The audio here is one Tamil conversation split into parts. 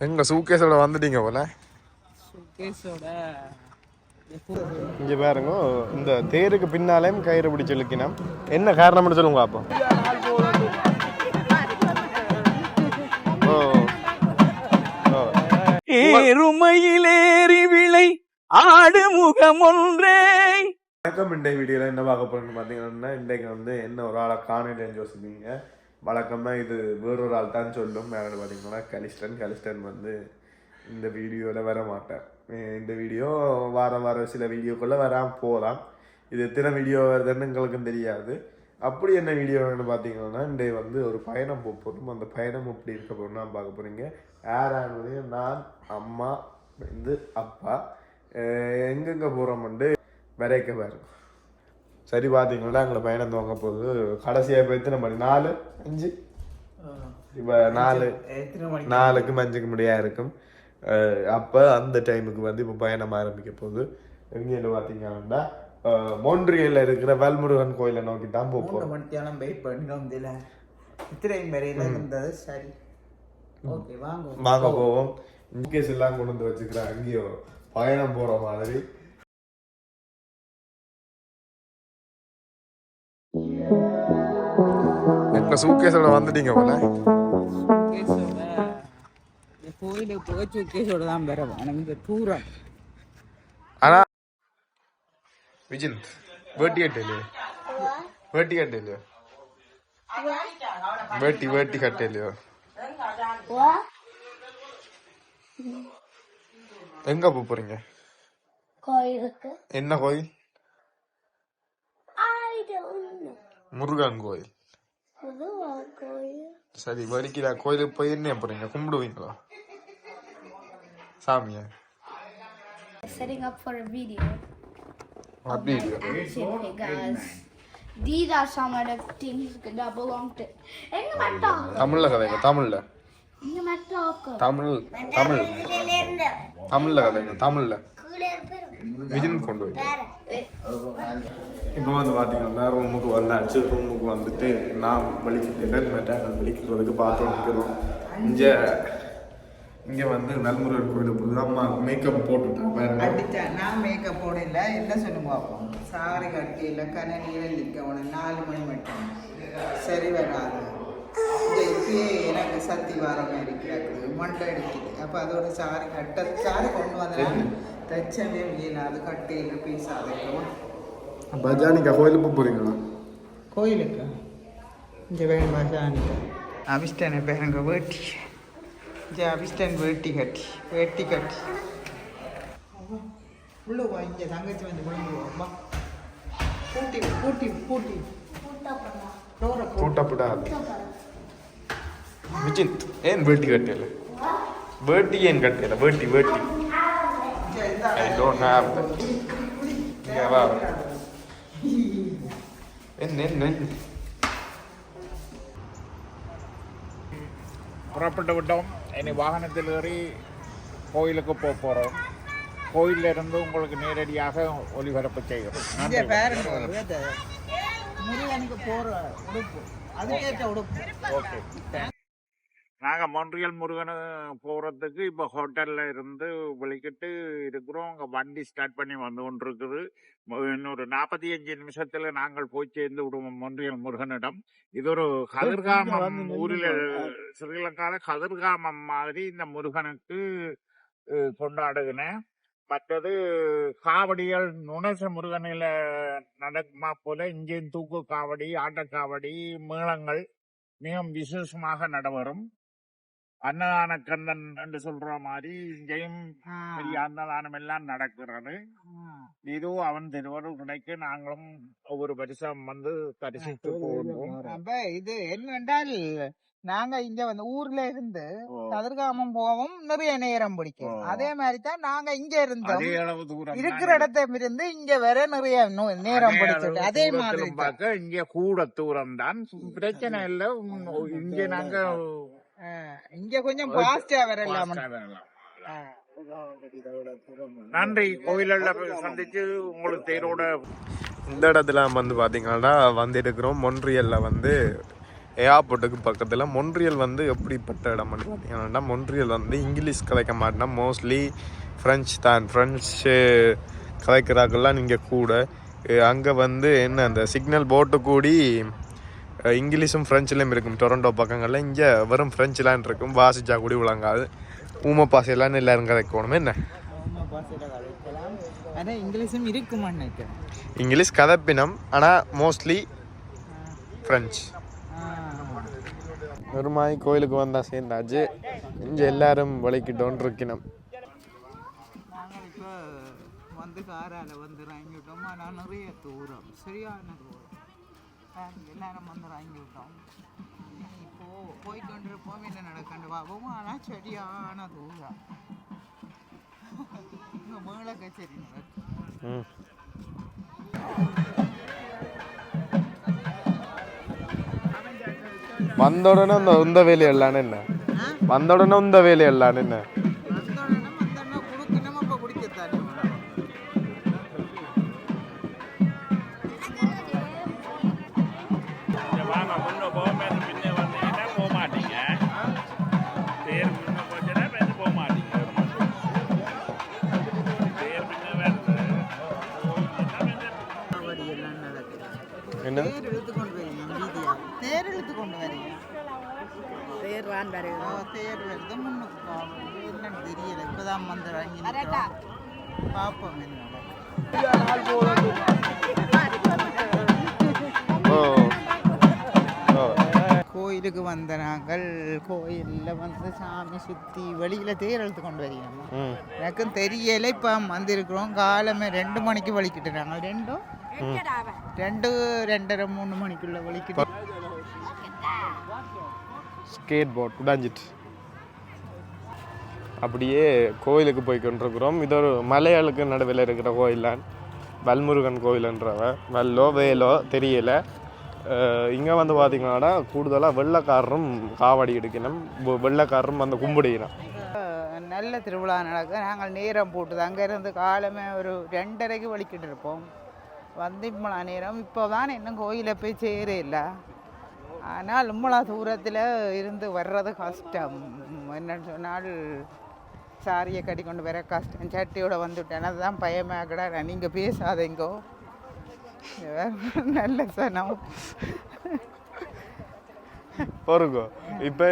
எங்க சூக்கேஸோட வந்துட்டீங்க போல. இங்க பாருங்க இந்த தேருக்கு பின்னாலேயும் கயிறு பிடிச்சு இழுக்கினோம். என்ன காரணம்னு சொல்லுங்க அப்போ. ஏறுமையிலேறி விளை ஆடு முகம் ஒன்றே. வணக்கம் இன்றைய வீடியோவில் என்ன பார்க்க போறோம்னு பார்த்தீங்கன்னா இன்றைக்கு வந்து என்ன ஒரு ஆளை காணலன்னு யோசிப்பீங்க. வழக்கமாக இது வேறொரு ஆள் தான் சொல்லும். யாருன்னு பார்த்தீங்கன்னா கலிஸ்டன் கலிஸ்டன் வந்து இந்த வீடியோவில் வர மாட்டேன் இந்த வீடியோ வாரம் வாரம் சில வீடியோக்குள்ளே வராமல் போகலாம் இது எத்தனை வீடியோ வருதுன்னு எங்களுக்கும் தெரியாது. அப்படி என்ன வீடியோ வேணும்னு பார்த்தீங்கன்னா இன்றைய வந்து ஒரு பயணம் போக போகிறோம் அந்த பயணம் எப்படி இருக்க போகிறோம்னா பார்க்க போகிறீங்க யாரானது நான் அம்மா வந்து அப்பா. எங்கெங்கே போகிறோம்ண்டு வரைக்க பாருங்க. சரி பார்த்தீங்கன்னா எங்களை பயணம் துவங்க போகுது. கடைசியாக இப்போ எத்தனை மணி? நாலு? அஞ்சு? இப்போ நாலு? நாலுக்கும் அஞ்சுக்கு முடியா இருக்கும். அப்போ அந்த டைமுக்கு வந்து இப்போ பயணம் ஆரம்பிக்க போகுது. எங்கேன்னு பார்த்தீங்கன்னா மோன்ட்ரியலில் இருக்கிற வேல்முருகன் கோயிலை நோக்கி தான் போகிறோம் மணித்தியாலம் வெயிட் பண்ணினோம் இதில். இத்திரை வரையில இருந்தது. சரி. ஓகே வாங்க. வாங்க போவோம். இன்கேஸ் எல்லாம் கொண்டு வந்து வச்சுக்கிறேன் அங்கேயோ பயணம் போகிற மாதிரி. எங்க சூக்கேஸோட வந்துட்டீங்க போல. கோயிலுக்கு போக சுகேஷோட தான் பெறவும் எனக்கு இந்த தூரம். ஆனா விஜிந்த் வேட்டி கட்டலையோ வேட்டி கட்டலையோ வேட்டி வேட்டி கட்டலையோ எங்க போப் போறீங்க? கோயிலுக்கு. என்ன கோயில்? முருகன் கோயில். சரி வலிக்கிறா கோயிலுக்கு போய் என்ன போறீங்க கும்பிடுவீங்களா? சாமிய. Setting up for a video. action hey guys these are some of the things that belong to எங்க மட்டா தமிழ்ல கதைங்க தமிழ்ல. எங்க மட்டாக்கு தமிழ் தமிழ். தமிழ்ல கதைங்க தமிழ்ல விஜின் கொண்டு போய் இப்போ வந்து பார்த்தீங்கன்னா ரூமுக்கு வந்தாச்சு ரூமுக்கு வந்துட்டு நான் வலிக்கிட்டேன் மெட்டாக வலிக்கிறதுக்கு பார்த்து நிற்கிறோம் இங்கே இங்கே வந்து நல்முருகன் கோயிலுக்கு போகுது அம்மா மேக்கப் போட்டுட்டேன் பாருங்க. அடிச்சா நான் மேக்கப் போடல. என்ன சொல்லுங்க பார்ப்போம் சாரி கட்டியில் கனனியில் நிற்கணும் நாலு மணி மட்டும். சரி வராது. இப்பயே எனக்கு சத்தி வர மாதிரி கிடக்குது மண்டை அடிக்குது. அப்போ அதோட சாரி கட்ட சாரி கொண்டு வந்தேன். தச்சமே அது கட்டியில் பீஸ் அதைக்கும் பஜானிக்கா கோயிலுக்கு போகிறீங்களா கோயிலுக்கு இங்கே வேணும் பசானிக்கு அபிஷ்டனை பேருங்க வேட்டி இங்கே அபிஷ்டன் வேட்டி கட்டி வேட்டி கட்டி உள்ள வா இங்கே தங்கச்சி வந்து விழுந்துருவோம் வா பூட்டி பூட்டி பூட்டி டோரை பூட்டி கூட்டப்படாது விஜிந்த் ஏன் வேட்டி கட்டல வேட்டி ஏன் கட்டல வேட்டி வேட்டி இங்கே இருந்தா ஐ புறப்பட்டு விட்டோம். இனி வாகனத்தில் ஏறி கோயிலுக்கு போக போகிறோம் கோயிலில் இருந்து உங்களுக்கு நேரடியாக ஒளிபரப்பு செய்கிறோம். முருகனுக்கு போகிற உடுப்பு. அதுக்கேற்ற உடுப்பு. ஓகே நாங்கள் மொன்றியல் முருகன் போகிறதுக்கு இப்போ ஹோட்டலில் இருந்து விളിக்கிட்டு இருக்கிறோம். அங்கே வண்டி ஸ்டார்ட் பண்ணி வந்து கொண்டிருக்குது. இன்னொரு நாற்பத்தி அஞ்சு நிமிஷத்தில் நாங்கள் போய் சேர்ந்து விடுவோம் மொன்றியல் முருகனிடம். இது ஒரு கதிர்காமம் ஊரில் ஸ்ரீலங்காவில் கதிர்காமம் மாதிரி இந்த முருகனுக்கு கொண்டாடுகினேன் மற்றது காவடிகள் நுணச முருகனில் நடக்குமா போல இங்கேயும் தூக்கு காவடி ஆட்டக்காவடி மேளங்கள் மிகவும் விசேஷமாக நடைபெறும். அன்னதான கந்தன் என்று சொல்ற மாதிரி இங்கேயும் பெரிய அன்னதானம் எல்லாம் நடக்கிறது. இதுவும் அவன் திருவருள் கிடைக்க நாங்களும் ஒவ்வொரு வருஷம் வந்து தரிசித்து போவோம் அப்ப இது என்னென்றால் நாங்க இங்க வந்து ஊர்ல இருந்து. கதிர்காமம் போவோம் நிறைய நேரம் பிடிக்கும். அதே மாதிரி தான் நாங்க இங்க இருந்தோம். இருக்கிற இடத்துல இருந்து இங்க வர நிறைய நேரம் பிடிச்சிட்டு அதே மாதிரி இங்க கூட தூரம் தான் பிரச்சனை இல்லை. இங்க நாங்க இங்க கொஞ்சம் பாஸ்டா வரலாம். நன்றி. கோயிலில் சந்திச்சு உங்களுக்கு தேரோட இந்த இடத்துல வந்து பார்த்தீங்கன்னா வந்து இருக்கிறோம் மொன்ட்ரியலில் வந்து ஏர்போர்ட்டுக்கு பக்கத்தில். மொன்ட்ரியல் வந்து எப்படிப்பட்ட இடம்னு பார்த்தீங்கன்னா மொன்ட்ரியல் வந்து இங்கிலீஷ் கதைக்க மாட்டேன்னா மோஸ்ட்லி ஃப்ரெஞ்ச் தான். ஃப்ரெஞ்சு கதைக்கிறாக்கெல்லாம் நீங்கள் கூட. அங்கே வந்து என்ன அந்த சிக்னல் போட்டு கூடி இங்கிலீஷும் ஃப்ரெஞ்சிலையும் இருக்கும். டொரண்டோ பக்கங்களில் இங்கே வெறும் ஃப்ரெஞ்சிலான் இருக்கும். வாசிச்சா கூடி விளங்காது. ஊமை பாசையெல்லாம் எல்லாரும் கதைக்கணும் என்ன? இங்கிலீஷும் நினைக்கிறேன். இங்கிலீஷ் கதப்பினம் ஆனால் மோஸ்ட்லி ஃப்ரெஞ்ச் மாதிரி கோயிலுக்கு வந்தால் சேர்ந்தாச்சு. இங்கே எல்லாரும் வலிக்கிட்டோன்னு இருக்கணும் வந்து காரால வந்து இறங்கிவிட்டோம் ஆனால் நிறைய தூரம். சரியான தூரம். எல்லாரும் வந்து இறங்கிவிட்டோம் இப்போ போய்கொண்டிருப்போம் என்ன நடக்கண்டு பார்ப்போம் ஆனால் சரியான தூரம் இங்கே மேல கச்சேரி வந்த உடனே இந்த உந்த வேலையெல்லாம் என்ன? வந்த உடனே உந்த வேலையெல்லாம் என்ன? என்ன? தேர் இழுத்து கொண்டு வரீங்க தேர் வான் ஓ, தேர் வருது முன்னுக்கு காவடி என்னன்னு தெரியல. இப்பதான் வந்து நிக்கிறோம். பார்ப்போம் என்ன கோயிலுக்கு வந்த நாங்கள் கோயிலில் வந்து சாமி சுற்றி வெளியில் தேர் இழுத்து கொண்டு வரீங்க எனக்கும் தெரியல இப்போ வந்திருக்கிறோம். காலமே ரெண்டு மணிக்கு வலிக்கிட்டு நாங்கள் ரெண்டும்? ரெண்டு ரெண்டரை மூணு மணிக்குள்ள வலிக்கிட்டு. ஸ்கேட் போர்ட் உடாஞ்சிட்டு. அப்படியே கோயிலுக்கு போய் கொண்டிருக்கிறோம். இது ஒரு மலையாளுக்கு நடுவில் இருக்கிற கோயிலான். வல்முருகன் கோயிலுன்றவ வல்லோ வேலோ தெரியல. இங்கே வந்து பார்த்தீங்கன்னா கூடுதலாக வெள்ளைக்காரரும் காவடி எடுக்கணும். வெள்ளக்காரரும் வெள்ளைக்காரரும் வந்து கும்பிடிக்கணும் நல்ல திருவிழா நடக்க நாங்கள் நேரம் போட்டுது. அங்கேருந்து காலமே ஒரு ரெண்டரைக்கு வலிக்கிட்டு இருப்போம். வந்து இம்மளா நேரம். இப்போ தான் இன்னும் கோயிலை போய் சேர இல்லை ஆனால் இம்மளா தூரத்தில் இருந்து வர்றது கஷ்டம். என்னன்னு சொன்னால் சாரியை கட்டி கொண்டு வர கஷ்டம் சட்டியோட வந்துவிட்டேன் அதுதான் பயமாகடா நீங்கள் பேசாதீங்கோ. நல்ல சனம். பொறுங்க இப்போ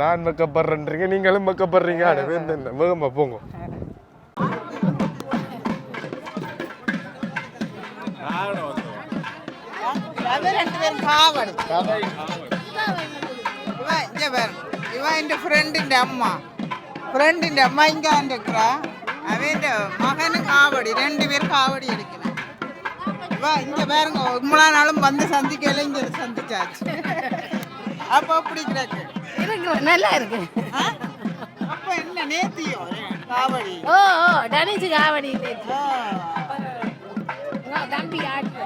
நான் மக்கப்படுறேன்றீங்க நீங்களும் மக்கப்படுறீங்க அடவே வேகமாக போங்க. ഇവൻ്റെ ഫ്രണ്ടിൻ്റെ അമ്മ ഫ്രണ്ടിൻ്റെ അമ്മ ഇങ്ങനെ അവൻ്റെ മകന് കാവടി രണ്ടുപേർ കാവടി അടിക്കും இவ இங்க பாருங்க. இவ்வளோ நாளும் வந்து சந்திக்கல இங்க சந்திச்சாச்சு. அப்போ அப்படி கிடக்கு? இருக்கு நல்லா இருக்கு? அப்ப என்ன நேத்தியோ? காவடி. ஓ ஓ டனிச்சு காவடி தம்பி ஆட்டு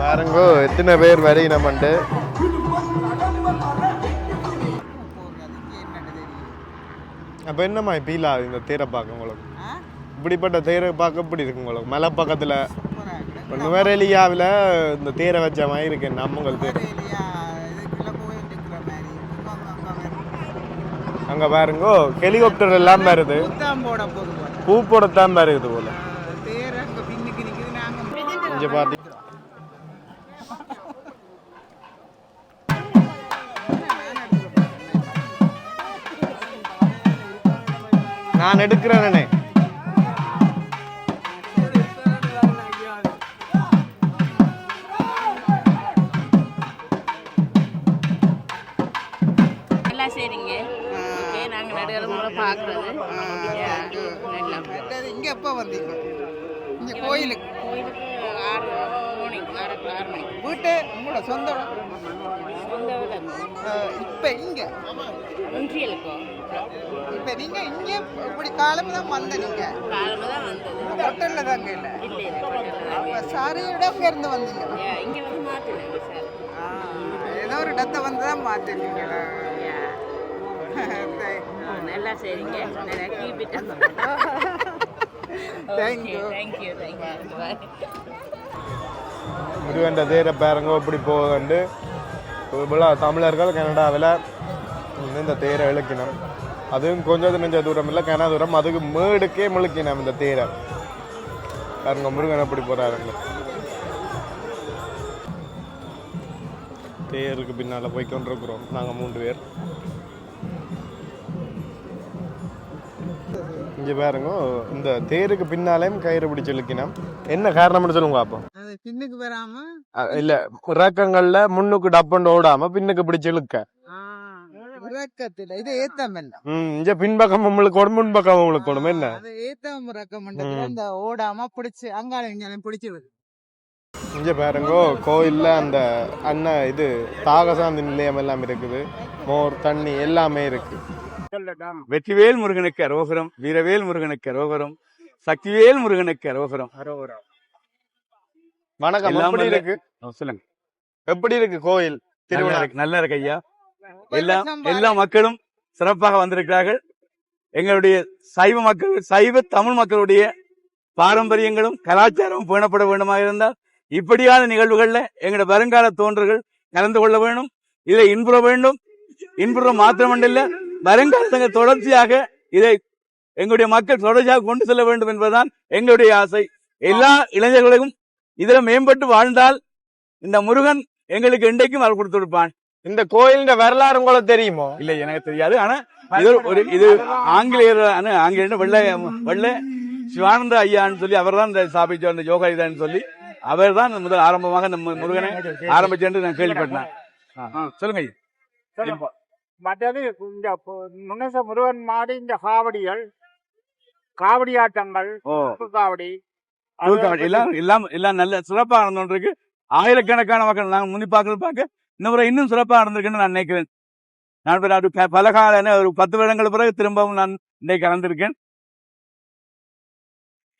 பாருங்க எத்தனை பேர் வரையினமண்டு. அப்போ என்னம்மா பீலா இந்த தேரை பார்க்க உங்களுக்கு. இப்படிப்பட்ட தேரை பார்க்க இப்படி இருக்கு உங்களுக்கு? மலை பக்கத்தில்? இப்போ நுவரெலியாவில் இந்த தேரை வச்ச மாதிரி இருக்கு. நம்மங்களுக்கு மாதிரி. இருக்கு. அங்க பாருங்க ஹெலிகாப்டர் எல்லாம் வருது. பூ போடத்தான் வருது போல. இங்கே பார்த்தி நான் எடுக்கிறேனே. ஓகே நாங்கள் நடுவில் நல்லா மற்றது இங்க எப்போ வந்தீங்க? இங்க கோயிலுக்கு. கோயிலுக்கு ஆறு மார்னிங் ஆறு ஆறு மணிக்கு வீட்டு உங்களோட சொந்த? சொந்த இப்ப இங்க ஒன்றியலுக்கோ இப்ப நீங்க இங்க இப்படி காலம் தான் வந்த நீங்க காலமாக தான் வந்தது ஹோட்டல்ல தாங்க இல்ல இல்லை சாரியோட இருந்து வந்தீங்க இங்கே வந்து மாற்றினாங்க சார் ஏதோ ஒரு இடத்த வந்து தான் மாத்திருக்கீங்களா நல்லா செய்றீங்க நல்லா கீப்பிட்டு thank you thank you thank you bye Murugan தேரை பேரங்கோ இப்படி போகண்டு இவ்வளோ தமிழர்கள் கனடாவில் இந்த தேரை இழுக்கினோம். அதுவும் கொஞ்சம் நெஞ்ச தூரம் இல்லை கன தூரம். அதுக்கு மேடுக்கே முழுக்கினோம் இந்த தேரை. பாருங்க முருகன் எப்படி போகிறாருங்க தேருக்கு பின்னால் போய் கொண்டிருக்கிறோம் நாங்கள் மூன்று பேர். இங்கே பாருங்க இந்த தேருக்கு பின்னாலேயும் கயிறு பிடிச்சி இழுக்கினோம். என்ன காரணம்னு சொல்லுங்க பார்ப்போம் பின்னுக்கு வராம இல்ல இறக்கங்கள்ல முன்னுக்கு டப்பண்டு ஓடாம பின்னுக்கு பிடிச்சு இழுக்க. இறக்கத்துல இது ஏத்தம் என்ன? ம் இங்க பின்பக்கம் உங்களுக்கு ஓடும் முன்பக்கம் உங்களுக்கு ஓடும். என்ன? அது ஏத்தம் இறக்கம் இந்த ஓடாம பிடிச்சு அங்கால இங்காலும் பிடிச்சிருது இங்க பாருங்கோ கோயில்ல அந்த அண்ணன் இது தாகசாந்தி நிலையம் எல்லாம் இருக்குது. மோர் தண்ணி எல்லாமே இருக்கு. வெற்றிவேல் முருகனுக்கு அரோகரம் வீரவேல் முருகனுக்கு அரோகரம் சக்திவேல் முருகனுக்கு அரோகரம். வணக்கம். எப்படி இருக்கு? சொல்லுங்க. எப்படி இருக்கு கோயில் திருவிழா? நல்லா இருக்கு ஐயா. எல்லா எல்லா மக்களும் சிறப்பாக வந்திருக்கிறார்கள். எங்களுடைய சைவ மக்கள் சைவ தமிழ் மக்களுடைய பாரம்பரியங்களும் கலாச்சாரமும் பேணப்பட வேண்டுமாக இருந்தால் இப்படியான நிகழ்வுகள்ல எங்களுடைய வருங்கால தோன்றர்கள் கலந்து கொள்ள வேண்டும் இதை இன்புற வேண்டும். இன்புற மாத்திரமல்ல வருங்காலத்தில் தொடர்ச்சியாக இதை எங்களுடைய மக்கள் தொடர்ச்சியாக கொண்டு செல்ல வேண்டும் என்பதுதான் எங்களுடைய ஆசை. எல்லா இளைஞர்களுக்கும் இதுல மேம்பட்டு வாழ்ந்தால் இந்த முருகன் எங்களுக்கு இன்றைக்கும் அவர் கொடுத்து கொடுப்பான். இந்த கோயிலின் வரலாறு உங்களுக்கு தெரியுமோ? இல்ல எனக்கு தெரியாது. ஆனா இது ஒரு இது ஆங்கிலேயர் ஆங்கிலேயர் வெள்ளை வெள்ளை சிவானந்த ஐயான்னு சொல்லி அவர் தான் இந்த ஸ்தாபிச்ச அந்த யோகா இதான்னு சொல்லி அவர் தான் முதல் ஆரம்பமாக நம்ம முருகனை ஆரம்பிச்சு நான் கேள்விப்பட்டேன். சொல்லுங்க. மற்றது இந்த முன்னச முருகன் மாதிரி இந்த காவடிகள் காவடி ஆட்டங்கள் காவடி. எல்லாம் எல்லாம் எல்லாம் நல்ல சிறப்பாக நடந்து இருக்கு ஆயிரக்கணக்கான மக்கள் நாங்கள் முன்னி பார்க்கறது பார்க்க இன்னும் இன்னும் சிறப்பாக நடந்திருக்குன்னு நான் நினைக்கிறேன். நான் அது பல கால ஒரு பத்து வருடங்கள் பிறகு திரும்பவும் நான் இன்னைக்கு கலந்திருக்கேன்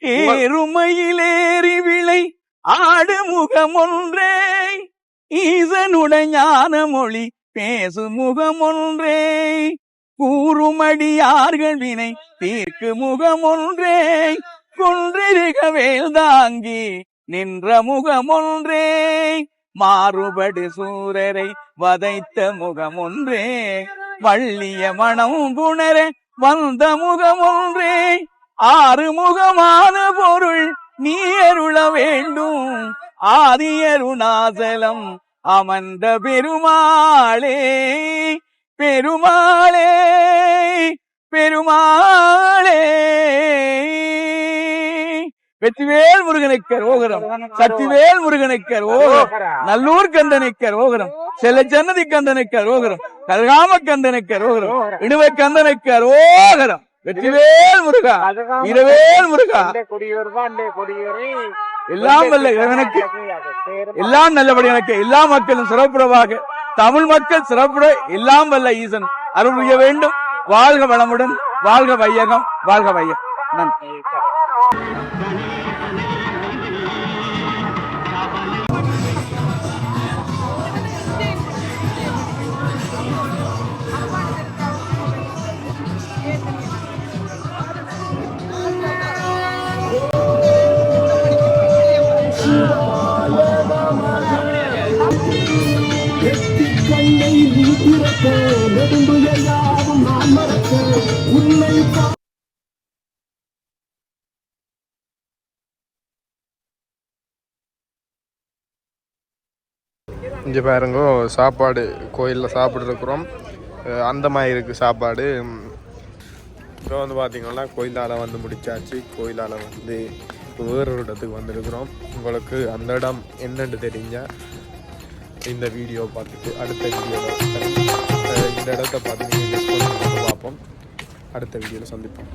ஏறுமையிலேறி விளை ஆடு முகம் ஒன்றே ஈசனுடைய ஞான மொழி பேசு முகம் ஒன்றே கூறுமடியார்கள் வினை தீர்க்கு முகம் ஒன்றே குன்றிருக வேல் தாங்கி நின்ற முகமொன்றே. மாறுபடு சூரரை வதைத்த முகமொன்றே. வள்ளிய மனம் புணர வந்த முகமொன்றே. ஆறு முகமான பொருள் நீ அருள வேண்டும். ஆதியருணாசலம் அமர்ந்த பெருமாளே. பெருமாளே பெருமாளே. வெற்றிவேல் முருகனுக்கர் ஓகரம் சக்திவேல் முருகனுக்கர் ஓகரம் நல்லூர் கந்தனுக்கர் ஓகரம் செல்ல ஜன்னதி கந்தனுக்கர் ஓகரம் கல்காம கந்தனுக்கர் ஓகரம் இடுவை கந்தனுக்கர் ஓகரம் வெற்றிவேல் முருகா. இரவேல் முருகா. எல்லாம் வல்ல இறைவனுக்கு. எல்லாம் நல்லபடி எனக்கு. எல்லா மக்களும் சிறப்புறவாக தமிழ் மக்கள் சிறப்புற எல்லாம் வல்ல ஈசன். அருள் புரிய வேண்டும். வாழ்க வளமுடன். வாழ்க வையகம். வாழ்க வையம் நன்றி. இங்கே பாருங்க சாப்பாடு கோயிலில் சாப்பிட்ருக்குறோம் அந்த மாதிரி இருக்குது சாப்பாடு. இப்போ வந்து பார்த்திங்கன்னா கோயிலால் வந்து முடிச்சாச்சு. கோயிலால் வந்து வேறொரு இடத்துக்கு வந்திருக்கிறோம். உங்களுக்கு அந்த இடம் என்னென்னு தெரிஞ்சால் இந்த வீடியோ பார்த்துட்டு அடுத்த வீடியோவில் இந்த இடத்த பார்த்து பார்ப்போம். அடுத்த வீடியோவில் சந்திப்போம்.